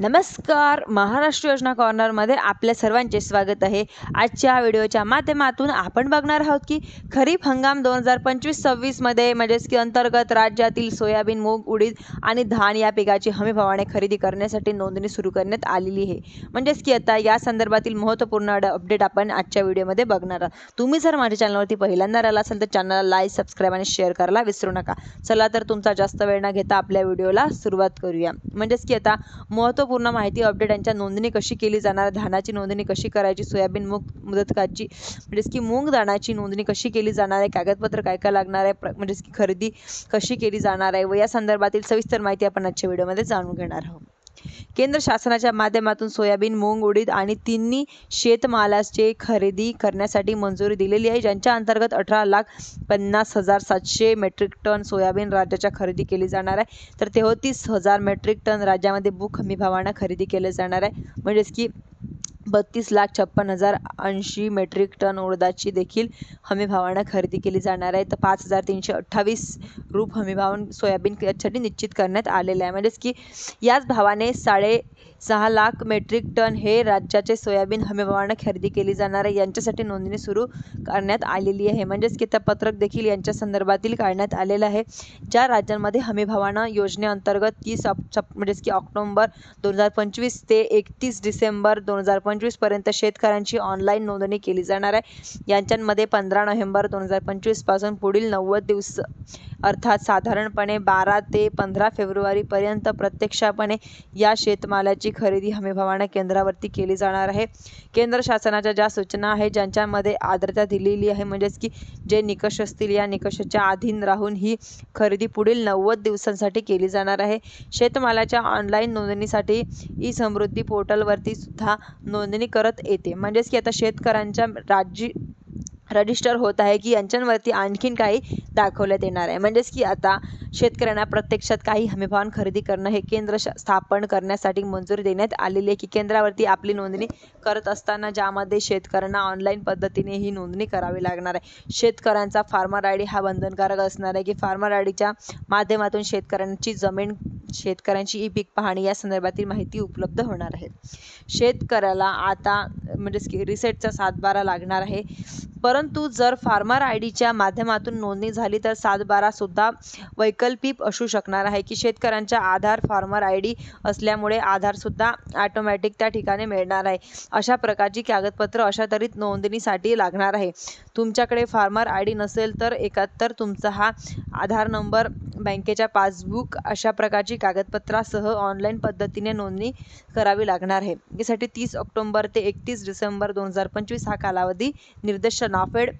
नमस्कार. महाराष्ट्र योजना कॉर्नरमध्ये आपल्या सर्वांचे स्वागत आहे. आजच्या व्हिडिओच्या माध्यमातून आपण बघणार आहोत की खरीप हंगाम दोन हजार पंचवीस सव्वीसमध्ये म्हणजेच की अंतर्गत राज्यातील सोयाबीन मूग उडीद आणि धान या पिकाची हमी भावाने खरेदी करण्यासाठी नोंदणी सुरू करण्यात आलेली आहे. म्हणजेच की आता या संदर्भातील महत्त्वपूर्ण अड- अपडेट आपण आजच्या व्हिडिओमध्ये बघणार आहोत. तुम्ही जर माझ्या चॅनलवरती पहिल्यांदा आला असाल तर चॅनलला लाईक सबस्क्राईब आणि शेअर करायला विसरू नका. चला तर तुमचा जास्त वेळ न घेता आपल्या व्हिडिओला सुरुवात करूया. म्हणजेच की आता महत्त्व महत्त्वपूर्ण माहिती अपडेट यांच्या नोंदणी कशी केली जाणार धानाची नोंदणी कशी करायची सोयाबीन मूग मुदतकाची म्हणजेच की मूग दाणाची नोंदणी कशी केली जाणार आहे कागदपत्र काय काय लागणार आहे प्र- म्हणजेच की खरेदी कशी केली जाणार आहे व या संदर्भातील सविस्तर माहिती आपण आजच्या व्हिडिओमध्ये जाणून घेणार आहोत. केंद्र शासनाच्या माध्यमातून सोयाबीन मूग उडीद आणि तिन्ही शेतमालाचे खरेदी करण्यासाठी मंजुरी दिलेली आहे ज्यांच्या अंतर्गत अठरा लाख पन्नास हजार सातशे मेट्रिक टन सोयाबीन राज्याच्या खरेदी केली जाणार आहे. तर तेहतीस हजार मेट्रिक टन राज्यामध्ये बुक हमी भावानं खरेदी केले जाणार आहे. म्हणजेच की बत्तीस लाख छप्पन हजार ऐंशी मेट्रिक टन उडदाची देखील हमीभावानं खरेदी केली जाणार आहे. तर पाच हजार तीनशे अठ्ठावीस रूप हमी सोयाबीन यासाठी निश्चित करण्यात आलेलं आहे. म्हणजेच की याच भावाने साडे सहा लाख मेट्रिक टन हे राज्याचे सोयाबीन हमीभावानं खरेदी केली जाणार आहे. यांच्यासाठी नोंदणी सुरू करण्यात आलेली आहे. म्हणजेच की त्या पत्रक देखील यांच्या संदर्भातील काढण्यात आलेलं आहे. ज्या राज्यांमध्ये हमीभावानं योजनेअंतर्गत तीस ऑप म्हणजेच की ऑक्टोंबर दोन हजार पंचवीस ते एकतीस डिसेंबर दोन हजार पंचवीसपर्यंत शेतकऱ्यांची ऑनलाईन नोंदणी केली जाणार आहे. यांच्यामध्ये पंधरा नोव्हेंबर दोन हजार पंचवीसपासून पुढील नव्वद दिवस अर्थात साधारणपणे बारा ते पंधरा फेब्रुवारीपर्यंत प्रत्यक्षपणे या शेतमालाची खरेदी हमीभावानं केंद्रावरती केली जाणार आहे. केंद्र शासनाच्या ज्या सूचना आहे ज्यांच्यामध्ये आर्द्रता दिलेली आहे म्हणजेच की जे निकष असतील या निकषाच्या अधीन राहून ही खरेदी पुढील नव्वद दिवसांसाठी केली जाणार आहे. शेतमालाच्या ऑनलाईन नोंदणीसाठी ई समृद्धी पोर्टलवरती सुद्धा नोंदणी करत येते. म्हणजेच की आता शेतकऱ्यांच्या राज्य रजिस्टर होत आहे की यांच्यावरती आणखीन काही दाखवण्यात येणार आहे. म्हणजेच की आता शेतकऱ्यांना प्रत्यक्षात काही हमीभाव खरेदी करणं हे केंद्र स्थापन करण्यासाठी मंजुरी देण्यात आलेली आहे की केंद्रावरती आपली नोंदणी करत असताना ज्यामध्ये शेतकऱ्यांना ऑनलाईन पद्धतीने ही नोंदणी करावी लागणार आहे. शेतकऱ्यांचा फार्मर आय डी हा बंधनकारक असणार आहे की फार्मर आय डीच्या माध्यमातून शेतकऱ्यांची जमीन शेतकऱ्यांची ई पीक पाहणी या संदर्भातील माहिती उपलब्ध होणार आहे. शेतकऱ्याला आता म्हणजेच की रिसेटचा सातबारा लागणार आहे. परंतु जर फार्मर आय डीच्या माध्यमातून नोंदणी झाली तर सातबारासुद्धा वैकल्पिक असू शकणार आहे की शेतकऱ्यांच्या आधार फार्मर आय डी असल्यामुळे आधारसुद्धा ॲटोमॅटिक त्या ठिकाणी मिळणार आहे. अशा प्रकारची कागदपत्र अशा तऱ्हेत नोंदणीसाठी लागणार आहे. तुमच्याकडे फार्मर आय डी नसेल तर एकाहत्तर तुमचा हा आधार नंबर बँकेच्या पासबुक अशा प्रकारची कागदपत्रासह ऑनलाईन पद्धतीने नोंदणी करावी लागणार आहे. यासाठी तीस ऑक्टोंबर ते एकतीस डिसेंबर दोन हजार पंचवीस हा कालावधी निर्देश NAFED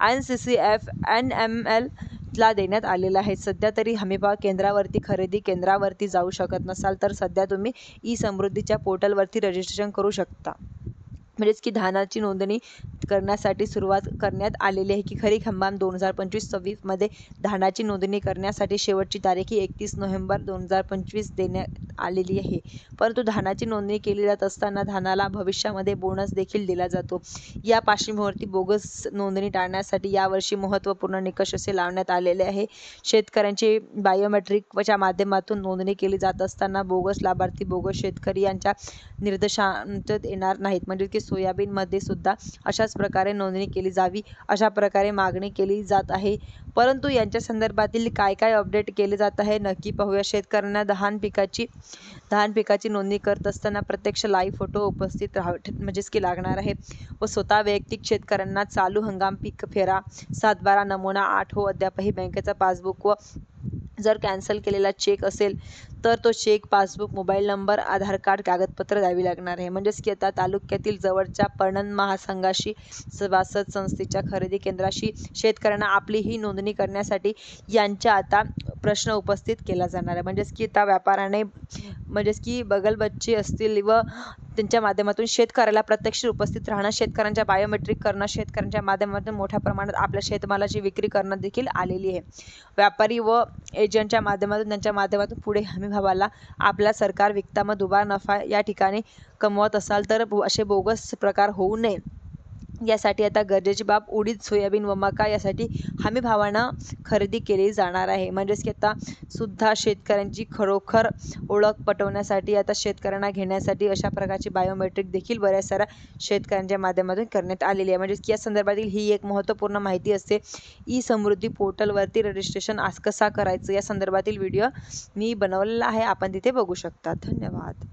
N C C F N M L ला देण्यात आलेला आहे. सध्या तरी हमीभाव केंद्रावरती खरेदी केंद्रावरती जाऊ शकत नसाल तर सध्या तुम्ही ई समृद्धीच्या पोर्टलवरती रजिस्ट्रेशन करू शकता. म्हणजेच की धानाची नोंदणी करण्यासाठी सुरुवात करण्यात आलेली आहे की खरीप हंगाम दोन हजार पंचवीस सव्वीसमध्ये धानाची नोंदणी करण्यासाठी शेवटची तारीख ही एकतीस नोव्हेंबर दोन हजार पंचवीस देण्यात आलेली आहे. परंतु धानाची नोंदणी केली जात असताना धानाला भविष्यामध्ये बोनस देखील दिला जातो. या पार्श्वभूमीवरती बोगस नोंदणी टाळण्यासाठी यावर्षी महत्त्वपूर्ण निकष असे लावण्यात आलेले आहे. शेतकऱ्यांची बायोमेट्रिकच्या माध्यमातून नोंदणी केली जात असताना बोगस लाभार्थी बोगस शेतकरी यांच्या निर्देशांत येणार नाहीत. म्हणजे की सोयाबीनमध्ये सुद्धा अशा अशाच प्रकारे नोंदणी केली जावी अशा प्रकारे मागणी केली जात आहे. परंतु यांच्या संदर्भातील काय काय अपडेट केले जात आहे नक्की पाहूया. शेतकऱ्यांना धान पिकाची धान पिकाची नोंदणी करत असताना प्रत्यक्ष लाईव्ह फोटो उपस्थित राहावे म्हणजेच की लागणार आहे. व स्वतः वैयक्तिक शेतकऱ्यांना चालू हंगाम पीक फेरा सातबारा नमुना आठ हो अद्यापही बँकेचा पासबुक व जर कॅन्सल केलेला चेक असेल तर तो cheque passbook mobile number Aadhaar card कागदपत्र द्यावी लागणार आहे. म्हणजेच की आता तालुक्यातील जवळच्या पणन महासंघाशी सभासद संस्थेच्या खरेदी केंद्राशी शेतकऱ्यांना आपली ही नोंदणी करण्यासाठी यांच्या आता प्रश्न उपस्थित केला जाणार आहे. म्हणजेच की आता व्यापाराने म्हणजेच की बगलबच्चे असतील व त्यांच्या माध्यमातून शेतकऱ्याला प्रत्यक्ष उपस्थित राहणं शेतकऱ्यांच्या बायोमेट्रिक करणं शेतकऱ्यांच्या माध्यमातून मोठ्या प्रमाणात आपल्या शेतमालाची विक्री करणं देखील आलेली आहे. व्यापारी व एजंटच्या माध्यमातून त्यांच्या माध्यमातून पुढे हमीभावाला आपला सरकार विकता मग दुबार नफा या ठिकाणी कमवत असाल तर बो- असे बोगस प्रकार होऊ नये. यासाठी आता गरजेची बाब उडीद सोयाबीन व मका यासाठी हमी भावानं खरेदी केली जाणार आहे. म्हणजेच की आता सुद्धा शेतकऱ्यांची खरोखर ओळख पटवण्यासाठी आता शेतकऱ्यांना घेण्यासाठी अशा प्रकारची बायोमेट्रिक देखील बऱ्याच साऱ्या शेतकऱ्यांच्या माध्यमातून करण्यात आलेली आहे. म्हणजेच की या संदर्भातील ही एक महत्त्वपूर्ण माहिती असते. ई समृद्धी पोर्टलवरती रजिस्ट्रेशन आज कसा करायचं या संदर्भातील व्हिडिओ मी बनवलेला आहे. आपण तिथे बघू शकता. धन्यवाद.